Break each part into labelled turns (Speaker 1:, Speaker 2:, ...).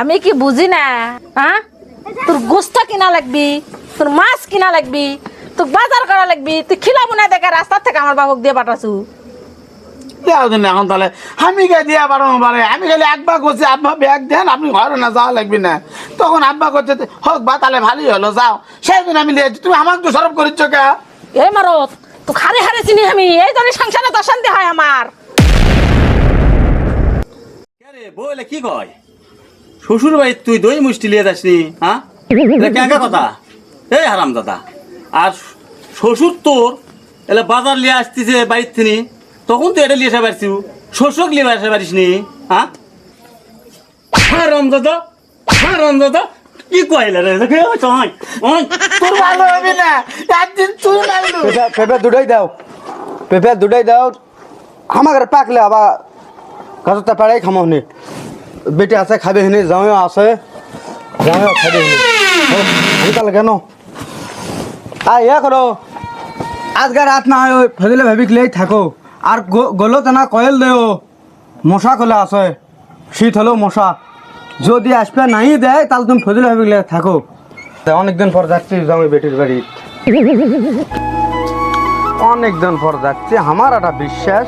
Speaker 1: আমি কি বুঝি না? হ্যাঁ তোর গোস্ত কিনা লাগবি? তোর মাছ কিনা লাগবি? তোর বাজার করা লাগবি? তুই খিলাবো না দেখে রাস্তার থেকে আমার বাবুক দিয়ে পাঠাছু।
Speaker 2: এখন তাহলে। আমি গে দিয়া পারো পারে আমি খালি আব্বা করছি আব্বা ব্যাগ দেন আপনি ঘরে না যাওয়া লাগবে না। তখন আব্বা করছে হোক বা তাহলে ভালোই হলো যাও। সেদিন আমি লিয়েছি তুমি আমাকে তো সরব করিচ্ছ কে?
Speaker 1: এই মারত তো খারে খারে চিনি আমি। এই জন্য সংসারে তো অশান্তি হয় আমার।
Speaker 3: বলে কি কয়? শ্বশুর ভাই তুই দই মুষ্টি লিয়ে যাসনি হ্যাঁ? এটা কেঙ্কা কথা? এই হারাম দাদা আর শ্বশুর তোর এলে বাজার লিয়ে আসতেছে বাড়ির থেকে তখন তো এটা লিয়ে আসা পারছি। শ্বশুর লিয়ে আসা পারিস নি হ্যাঁ? হারাম দাদা হারাম দাদা কি কইলে রে।
Speaker 2: তোর ভালো হবে না একদিন তুই মারলু
Speaker 4: পেঁপে পেঁপে দুটাই দাও পেঁপে দুটাই দাও। আমার পাকলে আবার গাছটা পাড়াই খামো হনি বেটি আছে, খাবে হনি, জামাইও আছে। জামাইও খাবে হনি। তাহলে কেন আর ইয়া করো। আজকে রাত না হয়, ওই ফেদিলে ভাবিকলেই থাকো। আর গলো তো না কয়েল দেও। মশা কলে আছে। শীত হলেও মশা। যদি আসবে নাই দেয়, তাহলে তুমি ফেদিলে ভাবিকলে থাকো। অনেকদিন পর যাচ্ছি জামাই বেটির বাড়ি অনেকদিন পর যাচ্ছে, আমার একটা বিশ্বাস।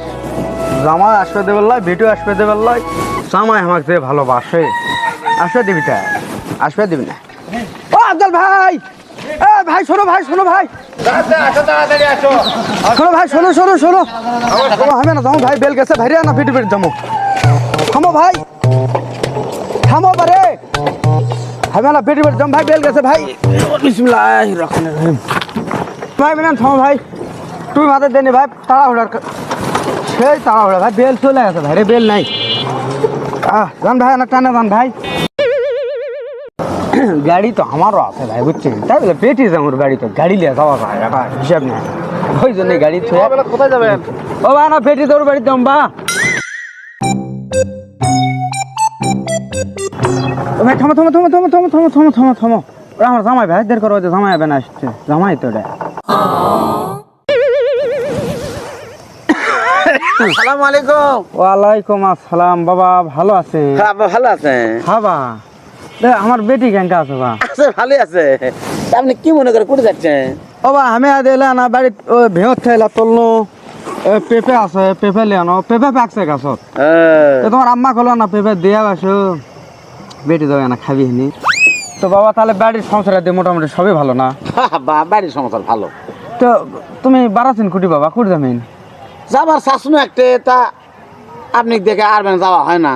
Speaker 4: জামাই আসবে দেবের লাই বেটু আসবে দেবের লাই জামাই আমাকে যে ভালোবাসে। আসবে দিবি তা? আসবে দিবি না? ও আব্দুল ভাই! এ ভাই শোনো ভাই শোনো ভাই। শোনো ভাই শোনো শোনো শোনো। শোনো। হবে না যাও ভাই বেল গেছে ভাইরে না ফিটি ফিটি যাব থামো ভাই। থামো পারে। হবে না ফিটি ফিটি যাব ভাই বেল গেছে ভাই। বিসমিল্লাহ রহমানির রহিম। ভাই মিনান থামো ভাই। তুই মাথা দেনি ভাই তাড়াহুড়ার সেই তাড়াহুড়া ভাই বেল চলে গেছে ভাই রে বেল নাই। জান ভাই না টানে জান ভাই। গাড়ি তো আমারও আছে ভাই বুঝছেন? তাই বলে পেটি আমার গাড়ি তো গাড়ি নিয়ে যাওয়া যায় এটা হিসাব নেই। ওই জন্য গাড়ি থুয়ে কোথায় যাবেন? ও ভাই না পেটি তোর বাড়ি দাম বা। ও ভাই থামো থামো থামো থামো থামো থামো থামো থামো। থামো আমার জামাই ভাই দের করো জামাই হবে না আসছে। জামাই তো এটা
Speaker 2: সালাম আলাইকুম।
Speaker 4: ওয়ালাইকুম আসসালাম বাবা ভালো আছে?
Speaker 2: আব্বা ভালো আছেন
Speaker 4: হাবা আমার বেটি কেনকা আছে বা
Speaker 2: আছে ভালোই আছে। আপনি কি মনে করে কোথায় যাচ্ছেন?
Speaker 4: ও বা আমি আজ এলে না বাড়িত ওই ভেঁত থাইলা তলনো পেঁপে আছে পেঁপে আনো। পেঁপে পাকছে গাছত। তোমার আম্মা কলো না পেঁপে দিয়া বাসো। বেটি দেবে না খাবি হিনি তো বাবা তাহলে বাড়ির সংসারে দিয়ে মোটামুটি সবই ভালো না?
Speaker 2: বাড়ির সমস্যা ভালো।
Speaker 4: তো তুমি বাড়াচ্ছেন কুটি বাবা কুটি যাবেন
Speaker 2: যাবার শাসন একটা তা আপনি দেখে আরবেন যাওয়া হয় না।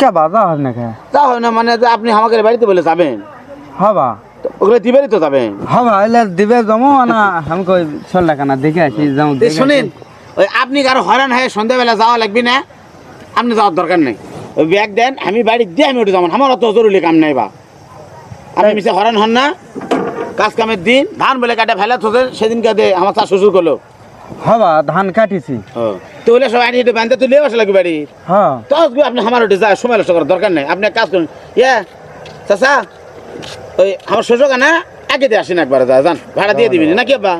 Speaker 4: কে বা না কে?
Speaker 2: হয় না মানে যে আপনি আমাকে বাড়িতে বলে যাবেন।
Speaker 4: হবা
Speaker 2: ওগুলো দিবেরই তো যাবেন।
Speaker 4: হবা এলে দিবে জমো না আমি চল না না দেখে আসি যাও
Speaker 2: এই
Speaker 4: দেখে
Speaker 2: শুনেন
Speaker 4: আসি।
Speaker 2: ওই আপনি কারও হয়রান হয়ে সন্ধ্যাবেলা যাওয়া লাগবে না আপনি যাওয়ার দরকার নেই। ওই ব্যাগ দেন আমি বাড়ি দিয়ে আমি উঠে যাব আমার অত জরুরি কাম নাই বা। আপনি মিশে হরান হন না কাজ কামের দিন ধান বলে কাটে ফেলে থোকে সেদিন কাটে আমার শ্বশুর করল।
Speaker 4: হবা ধান কাটিছি।
Speaker 2: তো বলে সব আনি বান্ধে তুলে বসে লাগবে বাড়ি?
Speaker 4: হ্যাঁ।
Speaker 2: তো আজকে আপনি আমার ওটা যায় সময় নষ্ট করার দরকার নেই। আপনি এক কাজ করুন। ইয়ে চাচা ওই আমার শ্বশুর কানা আগে দিয়ে আসেন একবার যা যান। ভাড়া দিয়ে দিবি নাকি আব্বা?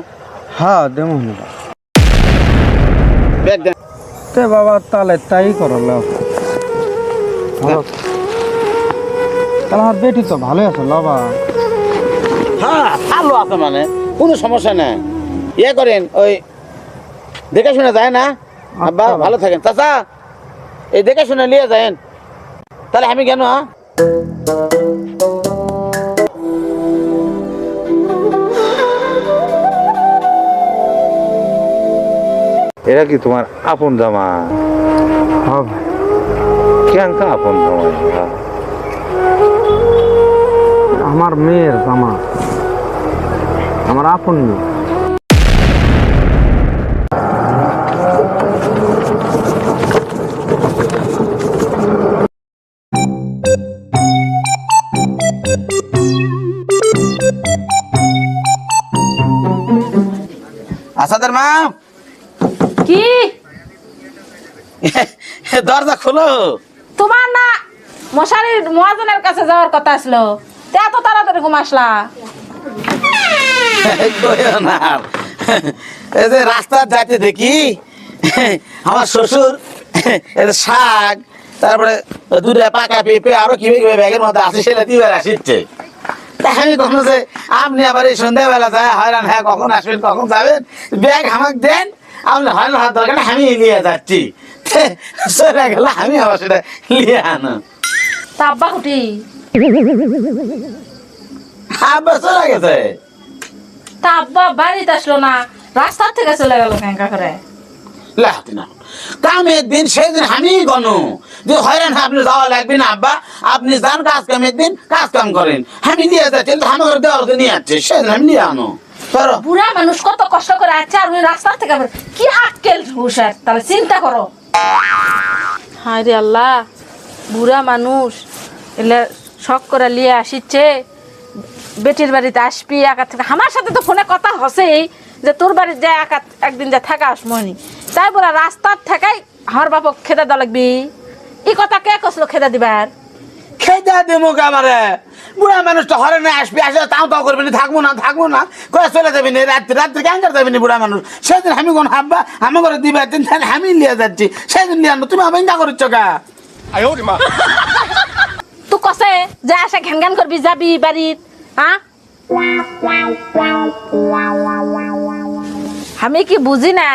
Speaker 4: হ্যাঁ দেবো না
Speaker 2: ব্যাগ দেন।
Speaker 4: তে বাবা তাহলে তাই করো লাও তাহলে আমার বেটি তো ভালোই আছে বাবা।
Speaker 2: হ্যাঁ ভালো আছে মানে। কোনো সমস্যা নেই। ইয়ে করেন ওই দেখে শুনে যায় না? আব্বা
Speaker 4: আচ্ছা।
Speaker 2: ভালো থাকেন। চাচা এই দেখে শুনে নিয়ে যায়েন। তাহলে আমি কেন
Speaker 5: এরা কি তোমার আপন জামা কেঙ্কা আপন জামা
Speaker 4: আমার মেয়ের জামা আমার আপন মেয়ে।
Speaker 2: আসাদের মা।
Speaker 1: কি?
Speaker 2: দরজা খোলো।
Speaker 1: তোমার না মশারির মহাজনের কাছে যাওয়ার কথা আসলো। এত তাড়াতাড়ি ঘুম আসলা?
Speaker 2: কইও না। আর। এই যে রাস্তা যাইতে দেখি আমার শ্বশুর শাক তারপরে দুটা পাকা পেঁপে আরও কীভাবে ব্যাগের মধ্যে আছে সেটা দিবার আসিচ্ছে। আমি কখনো যে আপনি আবার এই সন্ধ্যাবেলা যায় হয়রান হ্যাঁ কখন আসবেন কখন যাবেন ব্যাগ আমাকে দেন আপনি হয়রান হওয়ার দরকার আমি নিয়ে যাচ্ছি। চলে গেল আমি আবার সেটা নিয়ে আনো।
Speaker 1: আব্বা কুটি।
Speaker 2: আব্বা চলে গেছে?
Speaker 1: তা আব্বা বাড়িতে আসলো না রাস্তার থেকে চলে গেল ক্যাঙ্কা করে।
Speaker 2: লাগাতে না কামের দিন সেদিন আমি গণ। যে হয়রান হ্যাঁ, আপনি যাওয়া লাগবে না আব্বা। আপনি যান কাজ কামের দিন কাজ কাম করেন। আমি নিয়ে যাচ্ছি কিন্তু আমার দেওয়ালকে নিয়ে যাচ্ছে সেদিন আমি নিয়ে আনো।
Speaker 1: বুড়া মানুষ কত কষ্ট করে আছে আর উনি রাস্তার থেকে কি আক্কেল হুশার তাহলে চিন্তা করো। হায় রে আল্লাহ বুড়া মানুষ এলে শখ করে লিয়ে আসিচ্ছে। বেটির বাড়িতে আসবি একা থেকে আমার সাথে তো ফোনে কথা হসেই যে তোর বাড়িতে যায় একা একদিন যা থাকা আসমনি তাই বলে রাস্তার থেকেই আমার বাপক খেতে দেওয়া লাগবি। এই কথা কে কসলো খেতে দিবার
Speaker 2: খেদা দেবো আমারে বুড়া মানুষটা হরে না আসবি আসে তাও তাও করবেন থাকব না থাকব না। কয়ে চলে যাবি না রাত্রি রাত্রি কেন করে যাবি না বুড়া মানুষ সেদিন আমি কোন হাব্বা আমি করে দিবে দিন তাহলে আমি নিয়ে যাচ্ছি। সেদিন নিয়ে আনো তুমি আমি না করছ কা?
Speaker 1: তুই কসে যে আসে ঘ্যান ঘ্যান করবি যাবি বাড়ির হ্যাঁ আমি কি বুঝি না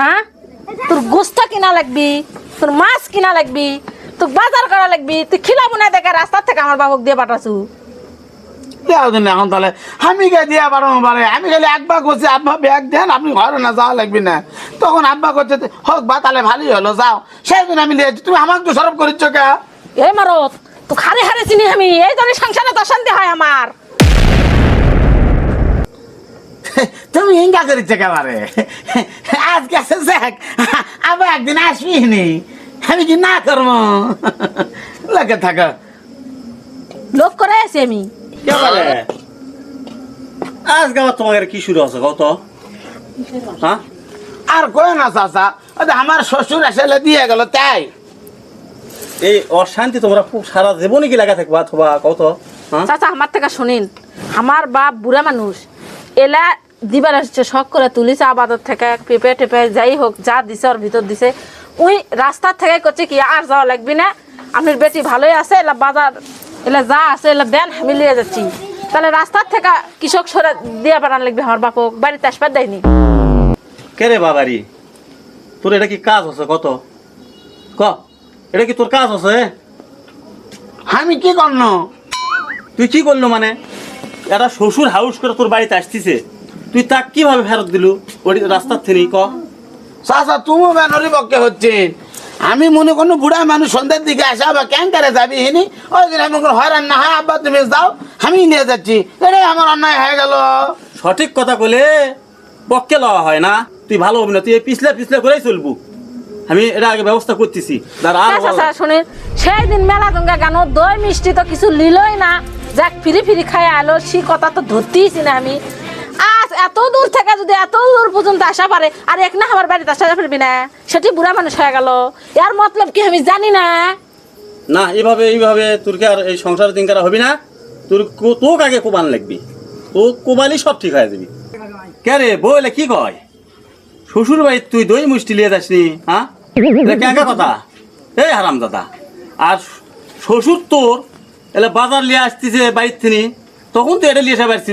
Speaker 1: হ্যাঁ তোর গোস্ত কিনা লাগবি? তোর মাছ কিনা লাগবি? তোর বাজার করা লাগবি? তুই খিলাবো না দেখে রাস্তার থেকে আমার বাবুক দিয়ে পাঠাছু।
Speaker 2: এখন তাহলে আমি কে দিয়া পারো পারে আমি খালি একবার করছি আব্বা ব্যাগ দেন আপনি ঘরে না যাওয়া লাগবে না। তখন আব্বা করছে হোক বা তাহলে ভালোই হলো যাও। সেদিন আমি নিয়ে তুমি আমাকে তো সরব করিচ্ছ কা?
Speaker 1: এই মারত তো খারে খারে চিনি আমি এই জন্য সংসারে তো শান্তি হয় আমার।
Speaker 2: করিচ্ছ একেবারে আজকে আছে দেখ আবার একদিন আসবি নি আমি কি না করব? লোকে থাকো।
Speaker 1: লোক করে আছি আমি।
Speaker 3: কে বলে? আজকে আবার তোমাকে কি শুরু আছে কত হ্যাঁ?
Speaker 2: আর কয় না চাচা আমার শ্বশুর এসে দিয়ে গেল তাই।
Speaker 3: এই অশান্তি তোমরা খুব সারা জীবনই কি লাগা থাকবা অথবা কত হ্যাঁ?
Speaker 1: চাচা আমার থেকে শুনিন আমার বাপ বুড়া মানুষ এলা দিবার আসছে শখ করে তুলিছে আবাদত থেকে পেঁপে টেপে যাই হোক যা দিছে ওর ভিতর দিছে। ওই রাস্তার থেকে করছে কি আর যাওয়া লাগবি না। আপনার বেটি ভালোই আছে এলা বাজার এলা যা আছে এলা দেন আমি লিয়ে যাচ্ছি। তাহলে রাস্তার থেকে কৃষক সরে দিয়ে বেড়ান লাগবে আমার বাপক বাড়িতে আসবার দেয়নি।
Speaker 3: কে রে বাবারি? তোর এটা কি কাজ আছে কত? ক এটা কি তোর কাজ আছে?
Speaker 2: আমি কি করনো?
Speaker 3: তুই কি করল মানে? একটা শ্বশুর হাউস করে তোর বাড়িতে আসতিছে। তুই তাক কীভাবে ফেরত দিলু? ওই রাস্তার থেকে ক।
Speaker 2: চাচা তুমি ব্যানরি পক্ষে হচ্ছেন। আমি মনে করো বুড়া মানুষ সন্ধ্যার দিকে আসা বা কেন করে যাবি হিনি? ওই দিন আমি কোনো হয়রান না হয় আব্বা তুমি যাও আমি নিয়ে যাচ্ছি। এটাই আমার অন্যায় হয়ে গেল।
Speaker 3: সঠিক কথা বলে পক্ষে লওয়া হয় না। তুই ভালো হবি না তুই পিছলে পিছলে করেই চলবু। আমি এটা আগে ব্যবস্থা করতেছি। বল।
Speaker 1: সেই দিন মেলা গঙ্গা গানো দই মিষ্টি তো কিছু লিলই না। যাক ফিরি ফিরি খাই আলো সে কথা তো ধরতেইছি না আমি। এত দূর থেকে যদি এত দূর পর্যন্ত আসা পারে আর এক না আমার বাড়িতে আসা ফিরবি না। সেটি বুড়া মানুষ হয়ে গেল। এর মতলব কি আমি জানি না।
Speaker 3: না এইভাবে এইভাবে তোর কি আর এই সংসার দিন করা হবি না? তোর তোক আগে কোবান লাগবি? তো কোবালি সব ঠিক হয়ে যাবি। কে রে বইলে কি কয়? শ্বশুর বাড়ি তুই দই মুষ্টি লিয়ে যাসনি হ্যাঁ এটা কেঙ্কা কথা? এই হারাম দাদা। আর শ্বশুর তোর এলে বাজার লিয়ে আসতেছে বাড়ির থেকে তখন তো এটা লিয়ে এসে পারছি